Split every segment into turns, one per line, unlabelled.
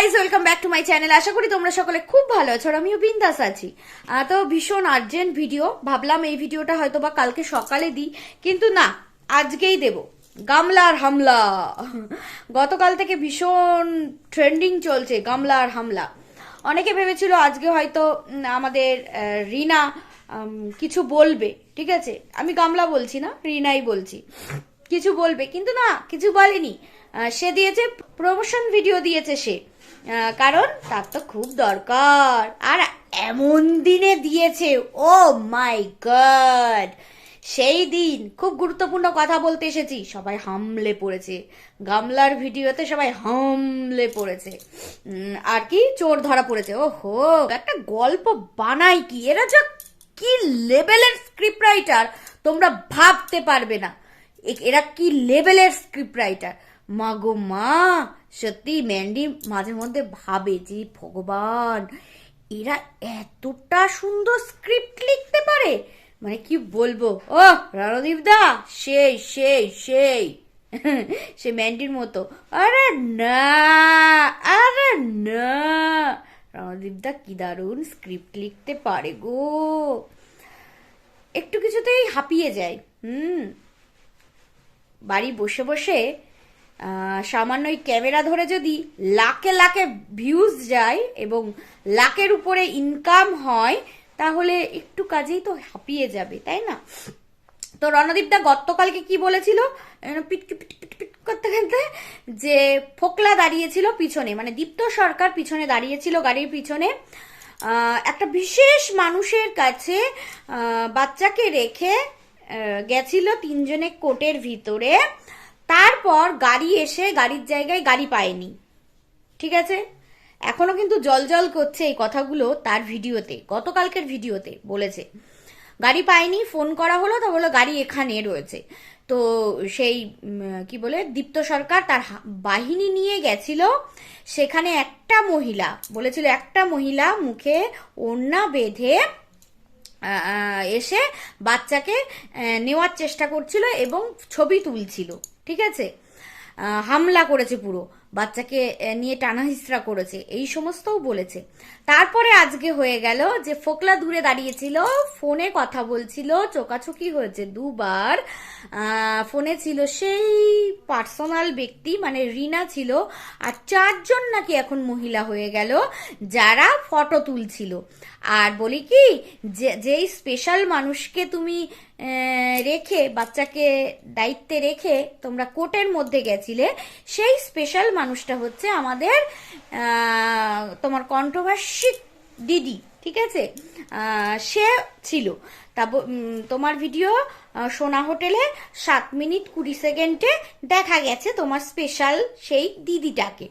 Guys welcome back to my channel আশা করি তোমরা সকলে খুব ভালো আছো আর আমিও বিন্দাস আছি। তো ভীষণ আর্জেন্ট ভিডিও ভাবলাম এই ভিডিওটা হয়তো বা কালকে সকালে দিই, কিন্তু না, আজকেই দেব। গামলার হামলা। গতকাল থেকে ভীষণ ট্রেন্ডিং চলছে গামলার হামলা। অনেকে ভেবেছিল আজকে হয়তো আমাদের রিনা কিছু বলবে, ঠিক আছে? আমি গামলা বলছি না, রিনাই বলছি। কিছু বলবে, কিন্তু না, কিছু বলেনি। সে দিয়েছে প্রমোশন ভিডিও দিয়েছে সে। কারণ তার তো খুব দরকার। আর এমন দিনে দিয়েছে ও মাই গড সেই দিন খুব গুরুত্বপূর্ণ কথা বলতে এসেছি, সবাই হামলে পড়েছে। গামলার ভিডিওতে সবাই হামলে পড়েছে। আর কি চোর ধরা পড়েছে ও হো একটা গল্প বানাই কি? এরা যা কি লেভেলের স্ক্রিপ্ট রাইটার তোমরা ভাবতে পারবে না। এরা কি লেভেলের স্ক্রিপ্ট রাইটার মা গো মা সত্যি, ম্যান্ডি মাঝে মধ্যে ভাবে যে, ভগবান, এরা এতটা সুন্দর স্ক্রিপ্ট লিখতে পারে। মানে কি বলব? ও রণদীপ দা, সেই সেই সেই। সে ম্যান্ডির মতো। আরে না আরে না। রণদীপ দা কি দারুণ স্ক্রিপ্ট লিখতে পারে গো। একটু কিছুতেই হাঁপিয়ে যায়, হুম। বাড়ি বসে বসে সামান্য ওই ক্যামেরা ধরে যদি লাখে লাখে ভিউজ যায় এবং লাখের উপরে ইনকাম হয়, তাহলে একটু কাজেই তো হাঁপিয়ে যাবে, তাই না? তো রণদীপদা গতকালকে কি বলেছিল? এরম পিট পিট পিট পিট করতে করতে যে ফোকলা দাঁড়িয়েছিল পিছনে মানে দীপ্ত সরকার পিছনে দাঁড়িয়েছিল গাড়ির পিছনে। একটা বিশেষ মানুষের কাছে বাচ্চাকে রেখে গেছিল তিনজনে কোটের ভিতরে। তারপর গাড়ি এসে গাড়ির জায়গায় গাড়ি পায়নি। ঠিক আছে? এখনও কিন্তু জল জল করছে এই কথাগুলো তার ভিডিওতে, গতকালকের ভিডিওতে বলেছে। গাড়ি পায়নি, ফোন করা হলো, তা বলল গাড়ি এখানে রয়েছে। তো সেই কি বলে, দীপ্ত সরকার তার বাহিনী নিয়ে গেছিল, সেখানে একটা মহিলা, বলেছিল একটা মহিলা মুখে ওড়না বেঁধে এসে বাচ্চাকে নেওয়ার চেষ্টা করছিল এবং ছবি তুলছিল। ঠিক আছে? হামলা করেছে পুরো। বাচ্চাকে নিয়ে টানাহিসরা করেছে। এই সমস্তও বলেছে। তারপরে আজকে হয়ে গেল যে ফোকলা দূরে দাঁড়িয়েছিল, ফোনে কথা বলছিল, চোকাচুকি হয়েছে দুবার। ফোনে ছিল সেই পার্সোনাল ব্যক্তি মানে রিনা ছিল, আর চারজন নাকি এখন মহিলা হয়ে গেল, যারা ফটো তুলছিল। আর বলি কি, যে, যেই স্পেশাল মানুষকে তুমি বাচ্চাকে দায়িত্বে রেখে তোমরা কোর্টের মধ্যে গেছিলে, সেই স্পেশাল মানুষটা হচ্ছে আমাদের তোমার কন্ট্রোভার্সি দিদি, ঠিক আছে? সে ছিল। তা তোমার ভিডিও সোনা হোটেলে সাত মিনিট কুড়ি সেকেন্ডে দেখা গেছে তোমার স্পেশাল সেই দিদিটাকে।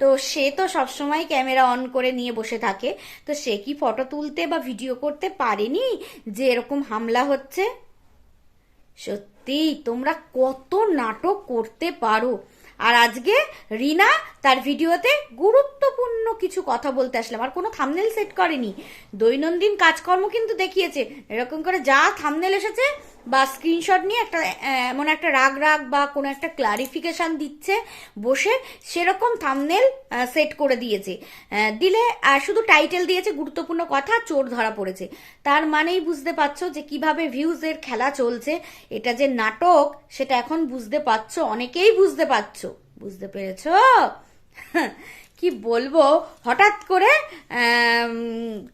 তো সে তো সবসময় ক্যামেরা অন করে নিয়ে বসে থাকে। তো সে কি ফটো তুলতে বা ভিডিও করতে পারেনি যে এরকম হামলা হচ্ছে? সত্যি তোমরা কত নাটক করতে পারো। আর আজকে রিনা তার ভিডিওতে গুরুত্বপূর্ণ কিছু কথা বলতে আসলাম। আর কোনো থামনেল সেট করেনি। দৈনন্দিন কাজকর্ম কিন্তু দেখিয়েছে। এরকম করে যা থামনেল এসেছে বা স্ক্রিনশট নিয়ে একটা, এমন একটা রাগ রাগ বা কোনো একটা ক্লারিফিকেশান দিচ্ছে, বসে সেরকম থামনেল সেট করে দিয়েছে। দিলে শুধু টাইটেল দিয়েছে, গুরুত্বপূর্ণ কথা, চোর ধরা পড়েছে। তার মানেই বুঝতে পারছ যে কীভাবে ভিউজের খেলা চলছে। এটা যে নাটক, সেটা এখন বুঝতে পারছ, অনেকেই বুঝতে পারছ। বুঝতে পেরেছ? কি বলব? হঠাৎ করে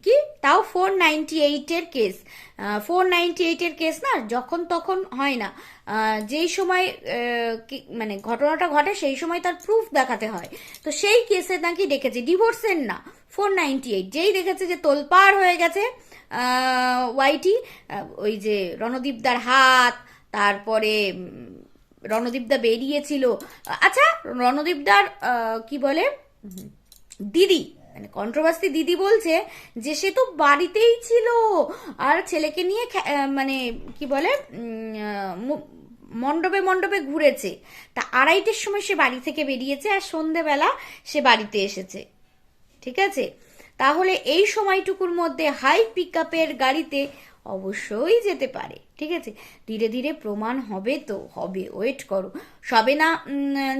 কি? তাও ফোর নাইনটি এইটের কেস ফোর নাইনটি এইটের কেস না, যখন তখন হয় না। যেই সময় মানে ঘটনাটা ঘটে, সেই সময় তার প্রুফ দেখাতে হয়। তো সেই কেসে নাকি ডেকেছে ডিভোর্সের না ফোর নাইনটি এইট যেই দেখেছে যে তোলপাড় হয়ে গেছে ওয়াইটি ওই যে রণদীপদার হাত, তারপরে রণদীপদা বেরিয়েছিল। আচ্ছা রণদীপদার কি বলে? দিদি মানে কন্ট্রোভার্সি দিদি বলছে যে সে তো বাড়িতেই ছিল। আর ছেলেকে নিয়ে মানে কি বলে? মণ্ডপে মণ্ডপে ঘুরেছে। তা আড়াইটের সময় সে বাড়ি থেকে বেরিয়েছে আর সন্ধেবেলা সে বাড়িতে এসেছে। ঠিক আছে? তাহলে এই সময়টুকুর মধ্যে হাই পিক গাড়িতে অবশ্যই যেতে পারে, ঠিক আছে? ধীরে ধীরে প্রমাণ হবে তো, হবে ওয়েট করো। সবে না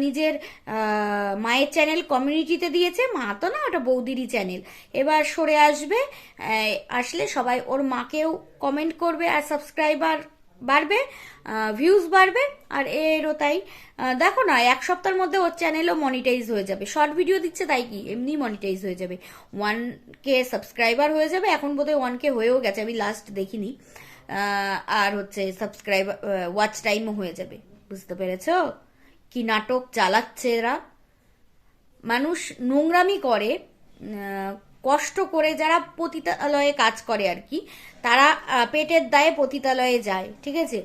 নিজের মায়ের চ্যানেল কমিউনিটিতে দিয়েছে, মা তো না ওটা বৌদিরই চ্যানেল এবার সরে আসবে আসলে সবাই ওর মাকেও কমেন্ট করবে আর সাবস্ক্রাইবার বাড়বে ভিউজ বাড়বে, আর এরও তাই। দেখো না, এক সপ্তাহের মধ্যে ওর চ্যানেলও মনিটাইজ হয়ে যাবে। শর্ট ভিডিও দিচ্ছে, তাই কি? এমনি মনিটাইজ হয়ে যাবে। ওয়ান কে সাবস্ক্রাইবার হয়ে যাবে, এখন বোধহয় ওয়ান কে হয়েও গেছে, আমি লাস্ট দেখিনি। আর হচ্ছে সাবস্ক্রাইবার ওয়াচ টাইমও হয়ে যাবে, বুঝতে পেরেছ? কি নাটক চালাচ্ছে এরা? মানুষ নোংরামি করে কষ্ট করে যারা পতিতালয়ে কাজ করে আর কি, তারা পেটের দায়ে পতিতালয়ে যায়, ঠিক আছে?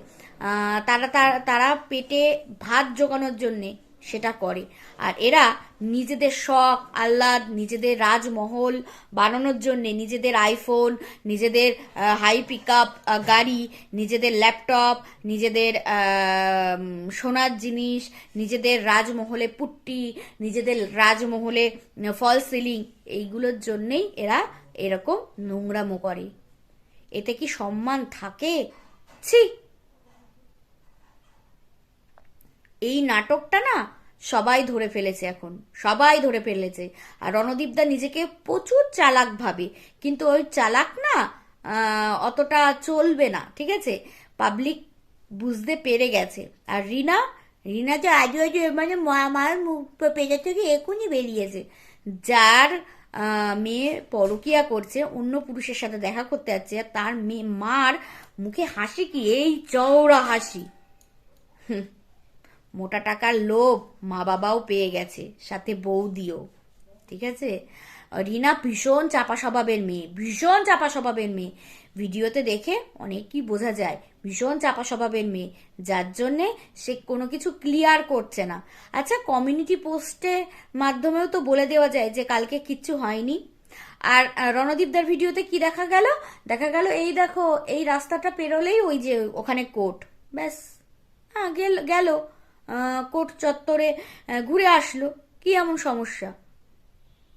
তারা, তারা- পেটে ভাত জোগানোর জন্যে সেটা করে। আর এরা নিজেদের শখ, আহ্লাদ, নিজেদের রাজমহল বানানোর জন্যে নিজেদের আইফোন, নিজেদের হাই পিক গাড়ি, নিজেদের ল্যাপটপ, নিজেদের সোনার জিনিস, নিজেদের রাজমহলে পুট্টি, নিজেদের রাজমহলে ফল সিলিং এইগুলোর জন্যেই এরা এরকম নোংরামো করে। এতে কি সম্মান থাকে? ছি! এই নাটকটা না সবাই ধরে ফেলেছে এখন, সবাই ধরে ফেলেছে। আর রণদীপদা নিজেকে প্রচুর চালাক ভাবে, কিন্তু ওই চালাক না অতটা চলবে না, ঠিক আছে? পাবলিক বুঝতে পেরে গেছে। আর রিনা রিনা যে আজ আজ মানে মা- মার মুখ পেজা থেকে এখনই বেরিয়েছে। যার মেয়ে পরকিয়া করছে, অন্য পুরুষের সাথে দেখা করতে যাচ্ছে, আর তার মেয়ে মার মুখে হাসি কি? এই চওড়া হাসি। মোটা টাকার লোভ মা বাবাও পেয়ে গেছে, সাথে বৌদিও, ঠিক আছে? রিনা ভীষণ চাপা স্বভাবের মেয়ে, ভীষণ চাপা স্বভাবের মেয়ে। ভিডিওতে দেখে অনেক কি বোঝা যায়, ভীষণ চাপা স্বভাবের মেয়ে, যার জন্যে সে কোনো কিছু ক্লিয়ার করছে না। আচ্ছা কমিউনিটি পোস্টের মাধ্যমেও তো বলে দেওয়া যায় যে কালকে কিচ্ছু হয়নি। আর রণদীপদার ভিডিওতে কি দেখা গেল? দেখা গেল এই দেখো, এই রাস্তাটা পেরোলেই ওই যে ওখানে কোর্ট ব্যাস হ্যাঁ গেল গেল। কোর্ট চত্বরে ঘুরে আসলো। কি এমন সমস্যা?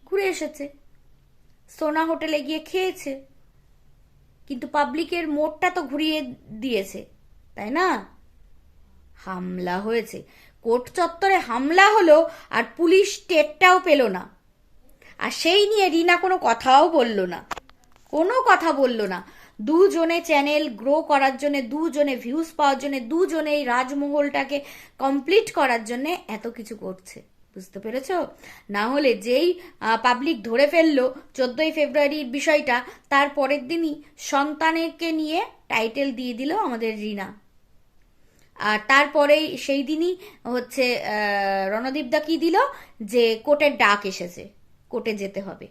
ঘুরে এসেছে। সোনা হোটেলে গিয়ে খেয়েছে। কিন্তু পাবলিকের মোড়টা তো ঘুরিয়ে দিয়েছে, তাই না? হামলা হয়েছে। কোর্ট চত্বরে হামলা হলো আর পুলিশ টেরটাও পেল না। আর সেই নিয়ে রিনা কোনো কথাও বলল না। কোনো কথা বলল না। দুজনে চ্যানেল গ্রো করার জন্য, দুজনে ভিউজ পাওয়ার জন্য দুজনে এই রাজমহলটাকে কমপ্লিট করার জন্য এত কিছু করছে। বুঝতে পেরেছ? না হলে যেই পাবলিক ধরে ফেলল চোদ্দই ফেব্রুয়ারির বিষয়টা, তার পরের দিনই সন্তানেরকে নিয়ে টাইটেল দিয়ে দিল আমাদের রিনা। আর তারপরেই সেই দিনই হচ্ছে রণদীপদা কি দিল? যে কোর্টের ডাক এসেছে, কোর্টে যেতে হবে।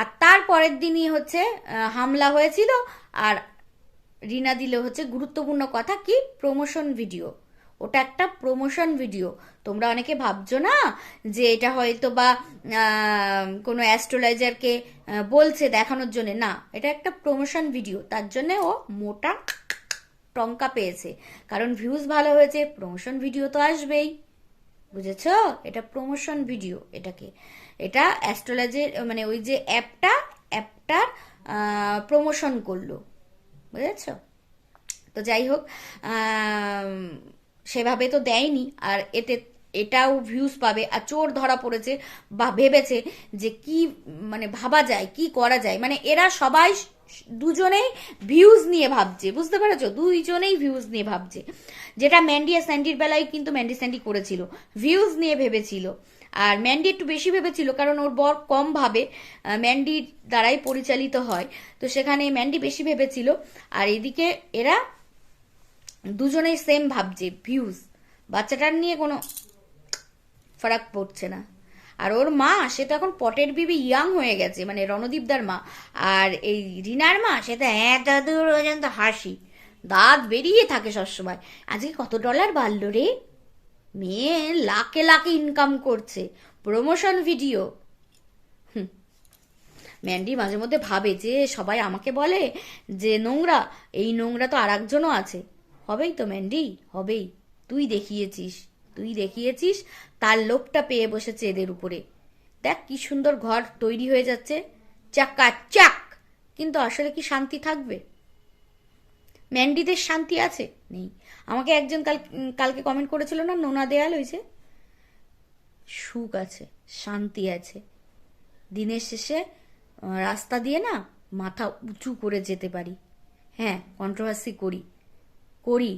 আর তার পরের দিনই হচ্ছে হামলা হয়েছিল আর রিনা দিল হচ্ছে গুরুত্বপূর্ণ কথা কি? প্রমোশন ভিডিও ওটা একটা প্রমোশন ভিডিও তোমরা অনেকে ভাবছ না যে এটা হয়তো বা কোনো অ্যাস্ট্রোলাইজারকে বলছে দেখানোর জন্য। না, এটা একটা প্রমোশন ভিডিও তার জন্য ও মোটা টঙ্কা পেয়েছে। কারণ ভিউজ ভালো হয়েছে প্রমোশন ভিডিও তো আসবেই। বুঝেছ? এটা প্রমোশন ভিডিও এটাকে। এটা অ্যাস্ট্রোলজির মানে ওই যে অ্যাপটা, অ্যাপটার প্রমোশন করল। বুঝেছ? তো যাই হোক সেভাবে তো দেয়নি। আর এতে, এটাও ভিউজ পাবে। আর চোর ধরা পড়েছে বা ভেবেছে যে কি মানে ভাবা যায়, কি করা যায়। মানে এরা সবাই দুজনেই ভিউজ নিয়ে ভাবছে। বুঝতে পেরেছ? দুইজনেই ভিউজ নিয়ে ভাবছে। যেটা ম্যান্ডি আর স্যান্ডির বেলায় কিন্তু ম্যান্ডি স্যান্ডি করেছিল। ভিউজ নিয়ে ভেবেছিল। আর ম্যান্ডি একটু বেশি ভেবেছিল, কারণ ওর বর কম ভাবে ম্যান্ডির দ্বারাই পরিচালিত হয়। তো সেখানে ম্যান্ডি বেশি ভেবেছিল। আর এদিকে এরা দুজনেই সেম ভাবছে ভিউজ বাচ্চাটার নিয়ে কোনো ফারাক পড়ছে না। আর ওর মা, সে তো এখন পটের বিবি ইয়াং হয়ে গেছে মানে রণদীপদার মা। আর এই রিনার মা, সে তো দাদুর পর্যন্ত হাসি। দাঁত বেরিয়ে থাকে সবসময়। আজকে কত ডলার বাড়লো রে? মেয়ে লাখে লাখে ইনকাম করছে। প্রমোশন ভিডিও ম্যান্ডি মাঝে মধ্যে ভাবে যে সবাই আমাকে বলে যে, নোংরা, এই নোংরা তো আর একজনও আছে। হবেই তো ম্যান্ডি হবেই। তুই দেখিয়েছিস তুই দেখিয়েছিস, তার লোভটা পেয়ে বসেছে এদের উপরে। দেখ কি সুন্দর ঘর তৈরি হয়ে যাচ্ছে। চাকা, চাক! কিন্তু আসলে কি শান্তি থাকবে? ম্যান্ডিদের শান্তি আছে? নেই। আমাকে একজন কাল কালকে কমেন্ট করেছিল না, নোনা দেয়াল হয়েছে সুখ আছে, শান্তি আছে। দিনের শেষে রাস্তা দিয়ে না মাথা উঁচু করে যেতে পারি। হ্যাঁ কন্ট্রোভার্সি করি। করি।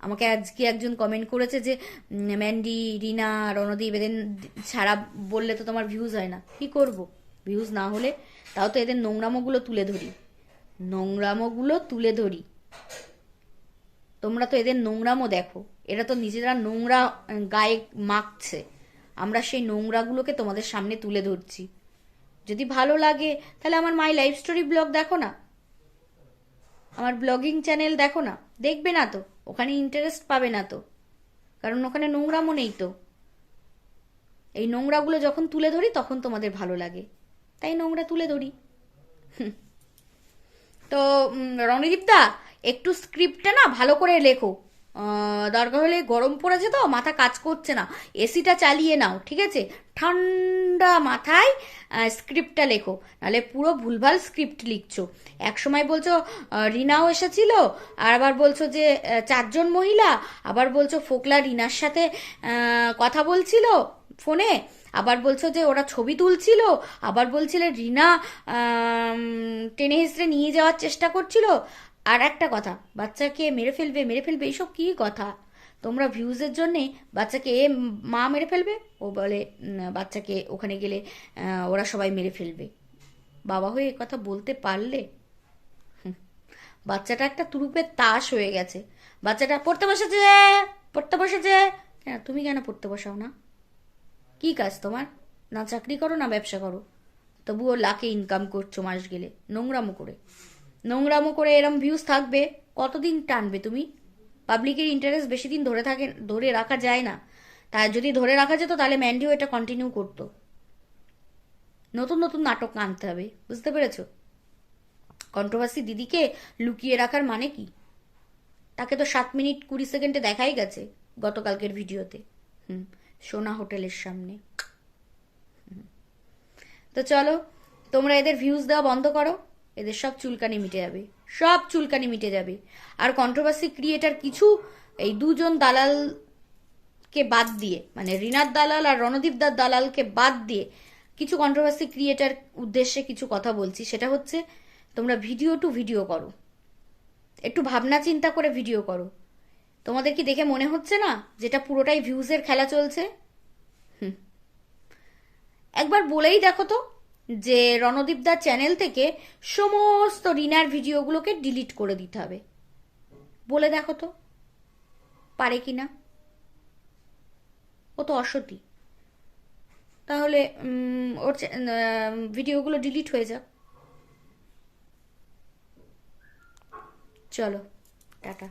আমাকে আজকে একজন কমেন্ট করেছে যে ম্যান্ডি, রিনা, রণদীপ এদের ছাড়া বললে তো তোমার ভিউজ হয় না। কি করব? ভিউজ না হলে তাও তো এদের নোংরামোগুলো তুলে ধরি। নোংরামোগুলো তুলে ধরি। তোমরা তো এদের নোংরামও দেখো। এরা তো নিজেরা নোংরা গায়ে মাখছে। আমরা সেই নোংরাগুলোকে তোমাদের সামনে তুলে ধরছি। যদি ভালো লাগে, তাহলে আমার মাই লাইফ স্টোরি ব্লগ দেখো না? আমার ব্লগিং চ্যানেল দেখো না? দেখবে না তো? ওখানে ইন্টারেস্ট পাবে না তো? কারণ ওখানে নোংরামো নেই তো। এই নোংরাগুলো যখন তুলে ধরি, তখন তোমাদের ভালো লাগে। তাই নোংরা তুলে ধরি। তো রণদীপদা একটু স্ক্রিপ্টটা না ভালো করে লেখো। দরকার হলে গরম পড়েছে তো, মাথা কাজ করছে না। এসিটা চালিয়ে নাও, ঠিক আছে? ঠান্ডা মাথায় স্ক্রিপ্টটা লেখো। নাহলে পুরো ভুলভাল স্ক্রিপ্ট লিখছো। এক সময় বলছো রিনাও এসেছিল আর আবার বলছো যে চারজন মহিলা, আবার বলছো ফোকলা রিনার সাথে কথা বলছিল ফোনে, আবার বলছো যে ওরা ছবি তুলছিল, আবার বলছিলে রিনা টেনে হিসড়ে নিয়ে যাওয়ার চেষ্টা করছিল আর একটা কথা, বাচ্চাকে মেরে ফেলবে মেরে ফেলবে এইসব কি কথা? তোমরা ভিউজের জন্যে বাচ্চাকে এ মা মেরে ফেলবে? ও বলে বাচ্চাকে ওখানে গেলে ওরা সবাই মেরে ফেলবে। বাবা হয়ে কথা বলতে পারলে? বাচ্চাটা একটা তুরুপের তাস হয়ে গেছে। বাচ্চাটা, পড়তে বসেছে পড়তে বসেছে। কেন, তুমি কেন পড়তে বসাও না? কি কাজ তোমার? না চাকরি করো, না ব্যবসা করো। তবুও লাখে ইনকাম করছ মাস গেলে, নোংরামো করে। নোংরামো করে এরম ভিউজ থাকবে, কতদিন টানবে তুমি? পাবলিকের ইন্টারেস্ট বেশি দিন ধরে থাকে, ধরে রাখা যায় না। তাই যদি ধরে রাখা যেত, তাহলে ম্যান্ডিও এটা কন্টিনিউ করতো। নতুন নতুন নাটক আনতে হবে, বুঝতে পেরেছ? কন্ট্রোভার্সি দিদিকে লুকিয়ে রাখার মানে কি? তাকে তো সাত মিনিট কুড়ি সেকেন্ডে দেখাই গেছে গতকালকের ভিডিওতে। হুম, সোনা হোটেলের সামনে। তো চলো, তোমরা এদের ভিউজ দেওয়া বন্ধ করো। এদের সব চুলকানি মিটে যাবে, সব চুলকানি মিটে যাবে। আর কন্ট্রোভার্সি ক্রিয়েটার কিছু, এই দুজন দালালকে বাদ দিয়ে মানে রিনার দালাল আর রণদীপ রণদীপদার দালালকে বাদ দিয়ে কিছু কন্ট্রোভার্সি ক্রিয়েটার উদ্দেশ্যে কিছু কথা বলছি। সেটা হচ্ছে, তোমরা ভিডিও টু ভিডিও করো। একটু ভাবনা চিন্তা করে ভিডিও করো। তোমাদের কি দেখে মনে হচ্ছে না যেটা পুরোটাই ভিউজের খেলা চলছে। একবার বলেই দেখো তো। যে রণদীপদার চ্যানেল থেকে সমস্ত রিনার ভিডিওগুলোকে ডিলিট করে দিতে হবে। বলে দেখো তো, পারে কি না? ও তো অসতী। তাহলে ওর ভিডিওগুলো ডিলিট হয়ে যাক। চলো, টাটা।